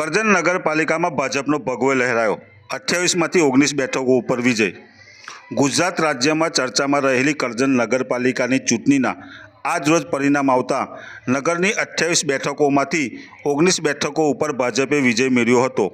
કરજણ નગરપાલિકામાં ભાજપનો ભગવો લહેરાયો. અઠ્યાવીસમાંથી ઓગણીસ બેઠકો ઉપર વિજય. ગુજરાત રાજ્યમાં ચર્ચામાં રહેલી કરજણ નગરપાલિકાની ચૂંટણીના આજ રોજ પરિણામ આવતા નગરની અઠ્યાવીસ બેઠકોમાંથી ઓગણીસ બેઠકો ઉપર ભાજપે વિજય મેળવ્યો હતો.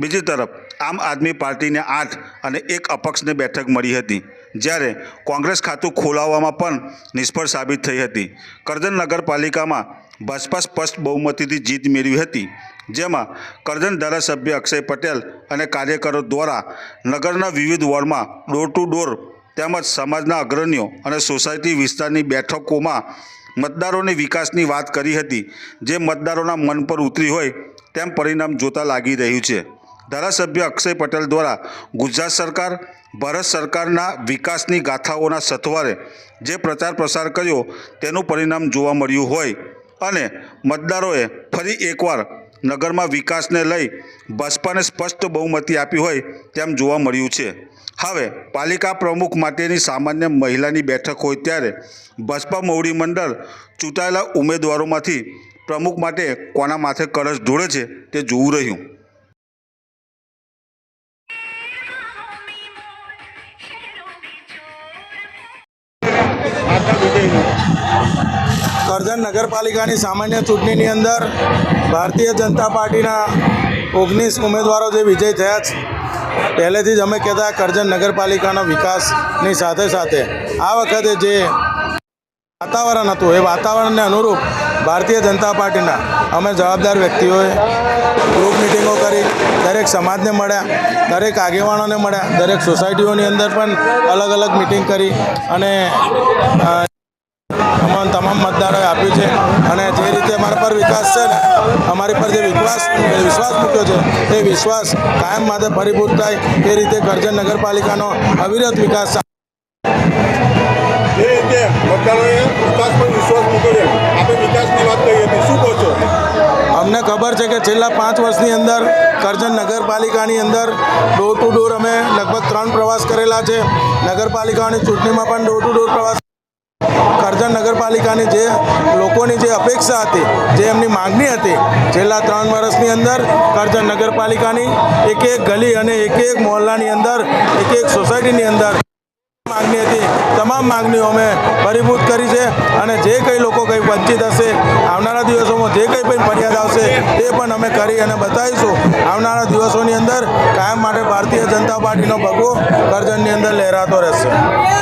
બીજી તરફ, આમ આદમી પાર્ટીને આઠ અને એક અપક્ષને બેઠક મળી હતી, જ્યારે કોંગ્રેસ ખાતું ખોલાવવામાં પણ નિષ્ફળ સાબિત થઈ હતી. કરજણ નગરપાલિકામાં ભાજપા સ્પષ્ટ બહુમતીથી જીત મેળવી હતી, જેમાં કરજણ ધારાસભ્ય અક્ષય પટેલ અને કાર્યકરો દ્વારા નગરના વિવિધ વોર્ડમાં ડોર ટુ ડોર તેમજ સમાજના અગ્રણીઓ અને સોસાયટી વિસ્તારની બેઠકોમાં મતદારોની વિકાસની વાત કરી હતી, જે મતદારોના મન પર ઉતરી હોય તેમ પરિણામ જોતા લાગી રહ્યું છે. ધારાસભ્ય અક્ષય પટેલ દ્વારા ગુજરાત સરકાર, ભારત સરકારના વિકાસની ગાથાઓના સથવારે જે પ્રચાર પ્રસાર કર્યો, તેનું પરિણામ જોવા મળ્યું હોય અને મતદારોએ ફરી એકવાર નગરમાં વિકાસને લઈ ભાજપાને સ્પષ્ટ બહુમતી આપી હોય તેમ જોવા મળ્યું છે. હવે પાલિકા પ્રમુખ માટેની સામાન્ય મહિલાની બેઠક હોય ત્યારે ભાજપા મોવડી મંડળ ચૂંટાયેલા ઉમેદવારોમાંથી પ્રમુખ માટે કોના માથે કળશ ઢોળે છે તે જોવું રહ્યું. કરજણ નગરપાલિકાની સામાન્ય ચૂંટણીની અંદર ભારતીય જનતા પાર્ટીના ઓગણીસ ઉમેદવારો જે વિજય થયા છે, પહેલેથી જ અમે કહેતા કરજણ નગરપાલિકાના વિકાસની સાથે સાથે આ વખતે જે વાતાવરણ હતું, એ વાતાવરણને અનુરૂપ ભારતીય જનતા પાર્ટીના અમે જવાબદાર વ્યક્તિઓએ ગ્રુપ મિટિંગો કરી, દરેક સમાજને મળ્યા, દરેક આગેવાનોને મળ્યા, દરેક સોસાયટીઓની અંદર પણ અલગ અલગ મિટિંગ કરી અને અ, તમામ મતદારોએ આપ્યું છે અને જે રીતે અમારા પર વિકાસ છે ને અમારી પર જે વિશ્વાસ વિશ્વાસ મૂક્યો છે તે વિશ્વાસ કાયમ માટે ફરીભૂત થાય એ રીતે કરજણ નગરપાલિકાનો અવિરત વિકાસ જે રીતે મતદારોએ વિકાસ પર વિશ્વાસ મૂક્યો આપણે વિકાસની વાત કરી હતી શું કહો છો? અમને ખબર છે કે છેલ્લા પાંચ વર્ષની અંદર કરજણ નગરપાલિકાની અંદર ડોર ટુ ડોર અમે લગભગ ત્રણ પ્રવાસ કરેલા છે. નગરપાલિકાની ચૂંટણીમાં પણ ડોર ટુ ડોર પ્રવાસ કરજણ નગરપાલિકાની જે લોકોની જે અપેક્ષા હતી, જે એમની માગણી હતી, છેલ્લા ત્રણ વર્ષની અંદર કરજણ નગરપાલિકાની એક એક ગલી અને એક એક મોહલ્લાની અંદર, એક એક સોસાયટીની અંદર માગણી હતી. તમામ માગણીઓ અમે પરિભૂત કરી છે અને જે કંઈ લોકો કંઈ વંચિત હશે, આવનારા દિવસોમાં જે કંઈ પણ ફરિયાદ આવશે, તે પણ અમે કરી અને બતાવીશું. આવનારા દિવસોની અંદર કાયમ માટે ભારતીય જનતા પાર્ટીનો ભગવો કરજણની અંદર લહેરાતો રહેશે.